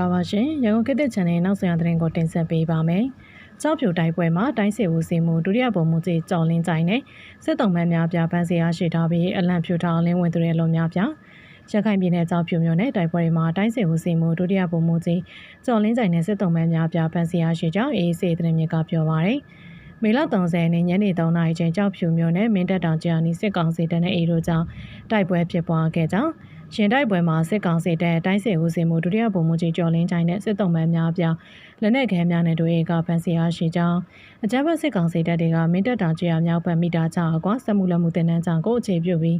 လာပါရှင်ရန်ကုန်ခေတ်သစ် channel နောက်ဆက်ရသတင်းကိုတင်ဆက်ပေးပါမယ်။ကြောက်ဖြူတိုက်ပွဲမှာတိုင်းစစ်ဦးစီးမှုဒုတိယဗိုလ်မှူးကြီးကျော်လင်းကြိုင်နဲ့စစ်တုံးမှန်များပြပန်းစရာရှိထားပြီးအလံဖြူထားအလင်းဝင်သူတွေလုံးများပြရခိုင်ပြည်နယ်ကြောက်ဖြူမြို့နယ်တိုက်ပွဲတွေမှာတိုင်းစစ်ဦးစီးမှုဒုတိယဗိုလ်မှူးကြီးကျော်လင်းကြိုင်နဲ့စစ်တုံးမှန်များပြပန်းစရာရှိကြောင်း AAC သတင်းမြစ်ကပြောပါရယ်။မေလ30ရက်နေ့ညနေ3:00နာရီချိန်ကြောက်ဖြူမြို့နယ်မင်းတပ်တောင်ကျန်းနီစစ်ကောင်စီတပ်နဲ့အေတို့ကြောင့်တိုက်ပွဲဖြစ်ပွားခဲ့ကြောင်း ရှင်တိုက်ပွဲမှာစစ်ကောင်စီတပ်တိုင်းစစ်ဦးစီးမှုဒုတိယဗိုလ်မှူးကြီးကျော်လင်းချိုင်နဲ့စစ်တုံးမှန်များပြလက်နက်ခဲများနဲ့တို့ဧကဖန်စီအားရှိကြောင်းအကြမ်းဖက်စစ်ကောင်စီတပ်တွေကမင်းတပ်တောင်ကျန်းမြောက်ဘက်မီတာချအကွာစစ်မှုလက်မှုတင်နန်းကြောင့်ကိုအခြေပြုပြီး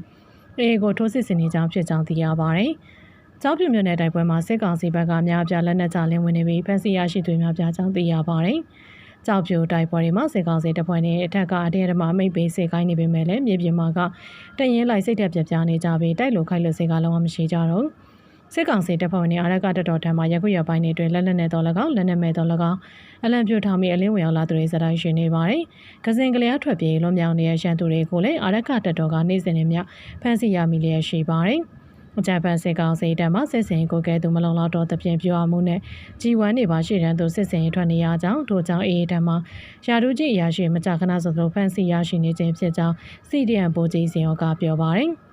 အေကိုထိုးစစ်ဆင်နေကြောင်းဖြစ်ကြောင်းသိရပါတယ်။ကျောက်ပြမြို့နယ်တိုက်ပွဲမှာစစ်ကောင်စီဘက်ကများပြလက်နက်ချလင်းဝင်နေပြီးဖန်စီရရှိသူများပြကြောင်းသိရပါတယ်။ ကြောက်ပြိုတိုက်ပွဲတွေမှာစစ်ကောင်စီတပ်ဖွဲ့နဲ့အထက်ကအတင်းအဓမ္မမိတ်ပေးစေခိုင်းနေပေမဲ့လည်းမြေပြင်မှာကတရင်လိုက်စိတ်တက်ပြပြနေကြပြီးတိုက်လိုခိုက်လို့စေကလုံးဝမရှိကြတော့စစ်ကောင်စီတပ်ဖွဲ့ဝင်တွေအရက်ကတတော်ထံမှာရက်ွက်ရပိုင်းတွေအတွင်းလက်လက်နဲ့တော်၎င်းလက်နက်မဲ့တော်၎င်းအလံပြိုထောင်ပြီးအလင်းဝင်ရောက်လာသူတွေစတိုင်းရှင်နေပါတယ်။ကစင်ကလေးအထွက်ပြေးလွန်မြောက်နေတဲ့ရှမ်းသူတွေကိုလည်းအရက်ကတတော်ကနေ့စဉ်နဲ့မြဖမ်းဆီးရမိလျက်ရှိပါတယ်။ အကြံပန်စစ်ကောင်စီတပ်မှစစ်စင်ကိုကဲသူမလုံလောက်တော့တပြင်းပြောအောင်မှုနဲ့ကြီးဝမ်းနေပါရှိတဲ့သူစစ်စင်ထွက်နေရကြောင်းထို့ကြောင့်အေးတပ်မှရာထူးကြီးအရာရှိမကြခဏဆိုသလိုဖန်စီရရှိနေခြင်းဖြစ်ကြောင်းစီဒီအန်ပိုကြီးစင်ရောကပြောပါတယ်။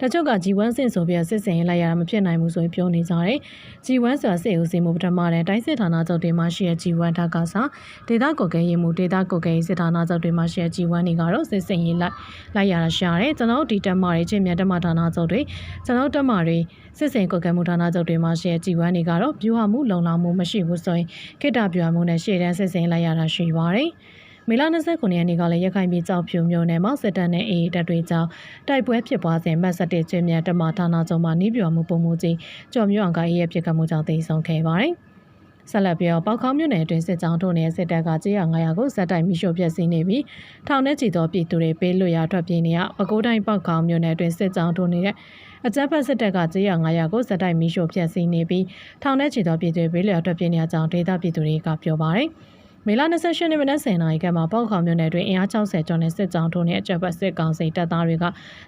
တချို့က G1 ဆင့်ဆိုပြီးစစ်စင်ရင်လိုက်ရတာမဖြစ်နိုင်ဘူးဆိုရင်ပြောနေကြတယ်။ G1 ဆိုတာစစ်ဦးစီးမှုပထမတဲ့တိုင်းစစ်ဌာနချုပ်တွေမှာရှိတဲ့ G1 ထက်ကစားဒေတာကုတ်ကဲရေးမှုဒေတာကုတ်ကဲရေးစစ်ဌာနချုပ်တွေမှာရှိတဲ့ G1 တွေကတော့စစ်စင်ရင်လိုက်လိုက်ရတာရှာတယ်။ကျွန်တော်ဒီတက်မတွေချင်းမြန်တက်မဌာနချုပ်တွေကျွန်တော်တက်မတွေစစ်စင်ကုတ်ကဲမှုဌာနချုပ်တွေမှာရှိတဲ့ G1 တွေကတော့ပြူဟာမှုလုံလောက်မှုမရှိဘူးဆိုရင်ခိတ္တပြူဟာမှုနဲ့ရှေ့တန်းစစ်စင်လိုက်ရတာရှိပါတယ်။ မေလ29ရက်နေ့ကလည်းရခိုင်ပြည်ကြောက်ဖြူမြို့နယ်မှာစစ်တပ်နဲ့အေအေတပ်တွေကြောင့်တိုက်ပွဲဖြစ်ပွားစဉ်မတ်ဆက်တဲ့ကျွင်းမြတ်တမဌာနချုပ်မှာနှီးပြော်မှုပုံမှုကြီးကြော်မျိုးအောင်ကအေးရဲ့ပြစ်ခတ်မှုကြောင့်တိတ်ဆုံးခဲ့ပါတယ်။ဆက်လက်ပြီးတော့ပေါခေါမြို့နယ်အတွင်းစစ်ကြောင်းထိုးနေတဲ့စစ်တပ်ကကြေးရ900ကိုဇက်တိုက်မိရှို့ဖျက်ဆီးနေပြီးထောင်ထဲချီသောပြည်သူတွေပေးလွတ်ရာထွက်ပြေးနေရပဲခူးတိုင်းပေါခေါမြို့နယ်အတွင်းစစ်ကြောင်းထိုးနေတဲ့အကြမ်းဖက်စစ်တပ်ကကြေးရ900ကိုဇက်တိုက်မိရှို့ဖျက်ဆီးနေပြီးထောင်ထဲချီသောပြည်သူတွေပေးလွတ်ရာထွက်ပြေးနေရကြောင်းဒေသပြည်သူတွေကပြောပါတယ်။ မေလ28ရက်နေ့မနက်10:00နာရီခန့်မှာပေါက်ခေါမြို့နယ်တွင်အင်အား60ကျော်နဲ့စစ်ကြောင်းထိုးနေအကြပ်ပတ်စစ်ကောင်စီတပ်သားတွေက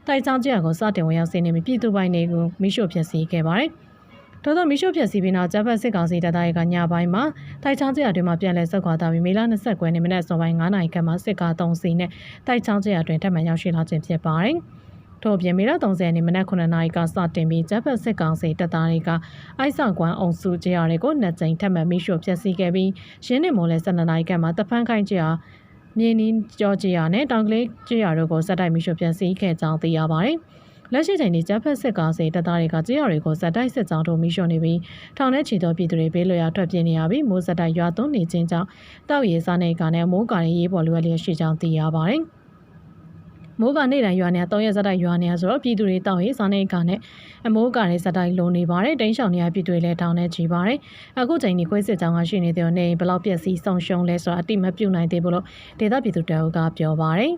တိုက်ချောင်းကျရကိုစတင်ဝင်ရောက်စီးနေပြီးပြည်သူပိုင်းတွေကိုမိရှို့ဖျက်ဆီးခဲ့ပါတယ်။ထို့သောမိရှုဖျက်ဆီးပြီးနောက်ဂျပန်စစ်ကောင်စီတပ်သားတွေကညပိုင်းမှာတိုက်ချောင်းကျရတွင်မှပြန်လည်ဆုတ်ခွာသွားပြီးမေလ29ရက်နေ့မနက်စောပိုင်း9:00နာရီခန့်မှာစစ်ကား3စီးနဲ့တိုက်ချောင်းကျရတွင်တက်မှန်ရောက်ရှိလာခြင်းဖြစ်ပါတယ်။ ထို့အပြင်မေလ30ရက်နေ့မနက်9:00နာရီကစတင်ပြီးဂျပန်စစ်ကောင်စီတပ်သားတွေကအိုက်ဆောင်ကွမ်အုံစုကြေးရတွေကိုနှစ်ကြိမ်ထပ်မံမိရှို့ဖျက်ဆီးခဲ့ပြီးရင်းနှီမိုးလဲ12နာရီခန့်မှာတဖန်ခိုင်ကြေးရမြေနီးကြောကြေးရနဲ့တောင်ကလေးကြေးရတို့ကိုစက်တိုက်မိရှို့ဖျက်ဆီးခဲ့ကြောင်းသိရပါတယ်။လက်ရှိချိန်ဒီဂျပန်စစ်ကောင်စီတပ်သားတွေကကြေးရတွေကိုစက်တိုက်စစ်ကြောင်းတို့မိရှို့နေပြီးထောင်ထဲချီသောပြည်သူတွေဘေးလွတ်ရာထွက်ပြေးနေရပြီးမိုးစက်တိုက်ရွာသွန်းနေခြင်းကြောင့်တောက်ရည်စားနေကနဲ့မိုးကာရေးရေးပေါ်လိုအပ်လျက်ရှိကြောင်းသိရပါတယ်။ မိုးကနေ့တိုင်းရွာနေ3ရက်ဇက်တိုက်ရွာနေဆိုတော့ပြည်သူတွေတောက်ရေးစားနေကနဲ့အမိုးကလည်းဇက်တိုက်လုံးနေပါတယ်တိန်းရှောင်နေရပြည်သူတွေလည်းတောင်းနေကြပါတယ်အခုချိန်ဒီခွေးစစ်ကြောင်ကရှိနေတဲ့နေဘလောက်ပြက်စီးဆုံးရှုံးလဲဆိုတာအတိမပြုတ်နိုင်သေးဘူးလို့ဒေသပြည်သူတအုပ်ကပြောပါတယ်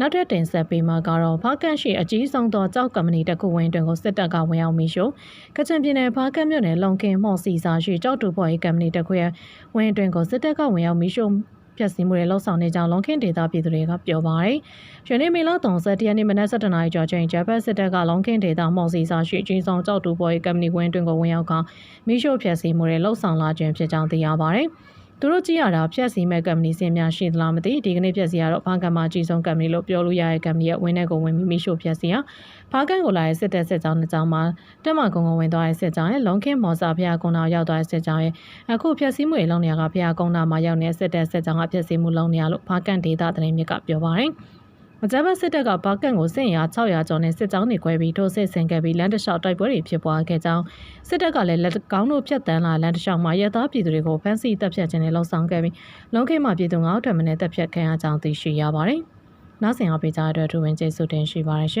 နောက်ထပ်တင်ဆက်ပေးမှာကတော့ဖားကန့်ရှိအကြီးဆုံးသောကြောက်ကမ္ပဏီတစ်ခုဝင်းတွင်ကိုစစ်တပ်ကဝင်ရောက်မိရှို့ကချင်ပြည်နယ်ဖားကန့်မြို့နယ်လုံကင်မော့စီစာရှိကြောက်တူဖော်ရေးကမ္ပဏီတစ်ခုရဲ့ဝင်းတွင်ကိုစစ်တပ်ကဝင်ရောက်မိရှို့ ပျက်စီးမှုတွေလှုပ်ဆောင်နေကြောင်းလုံခင်းဒေတာပြည်သူတွေကပြောပါတယ်။ယနေ့မေလ30ရက်နေ့မနက်7:00နာရီကျော်ချိန်ဂျပန်စစ်တပ်ကလုံခင်းဒေတာမော်စီစာရှိအကြီးဆုံးကြောက်တူပေါ်ရေးကမ္ပဏီဝင်းတွင်ကိုဝင်ရောက်ကမိရှို့ဖျက်ဆီးမှုတွေလှုပ်ဆောင်လာခြင်းဖြစ်ကြောင်းသိရပါတယ်။ သူတို့ကြည့်ရတာဖြက်စီမဲ့ကမ္ပဏီစင်များရှိသလားမသိဒီကနေ့ဖြက်စီရတော့ဘာကံမှာအကြီးဆုံးကမ္ပဏီလို့ပြောလို့ရတဲ့ကမ္ပဏီရဲ့ဝင်းထဲကိုဝင်ပြီးမိရှို့ဖြက်စီရဘာကံကိုလာတဲ့စစ်တပ်စစ်ကြောင်းတစ်ကြောင်းမှာတက်မကုံကုံဝင်သွားတဲ့စစ်ကြောင်းရဲ့လုံခင်းမော်စာဖျားကုန်းတော်ရောက်သွားတဲ့စစ်ကြောင်းရဲ့အခုဖြက်စီမှုတွေလုံနေရကဖျားကုန်းတော်မှာရောက်နေတဲ့စစ်တပ်စစ်ကြောင်းကဖြက်စီမှုလုံနေရလို့ဘာကံဒေတာသတင်းမြစ်ကပြောပါတယ်။ မကြမ်းဖက်စစ်တပ်ကဘာကန့်ကိုစစ်ရာ600ကျော်နဲ့စစ်ကြောင်းတွေခွဲပြီးထိုးစစ်ဆင်ခဲ့ပြီးလမ်းတစ်လျှောက်တိုက်ပွဲတွေဖြစ်ပွားခဲ့ကြောင်းစစ်တပ်ကလည်းလက်ကောင်းတို့ဖြတ်တန်းလာလမ်းတစ်လျှောက်မှာရဲသားပြည်သူတွေကိုဖမ်းဆီးတပ်ဖြတ်ခြင်းနဲ့လှုံ့ဆော်ခဲ့ပြီးလုံခိမှာပြည်သူ9ဦးထပ်မံတပ်ဖြတ်ခံရကြောင်းသိရှိရပါတယ်။နောက်ဆင်အောင်ပေးကြတဲ့အတွက်ထူဝင်ကျေးဇူးတင်ရှိပါတယ်ရှင်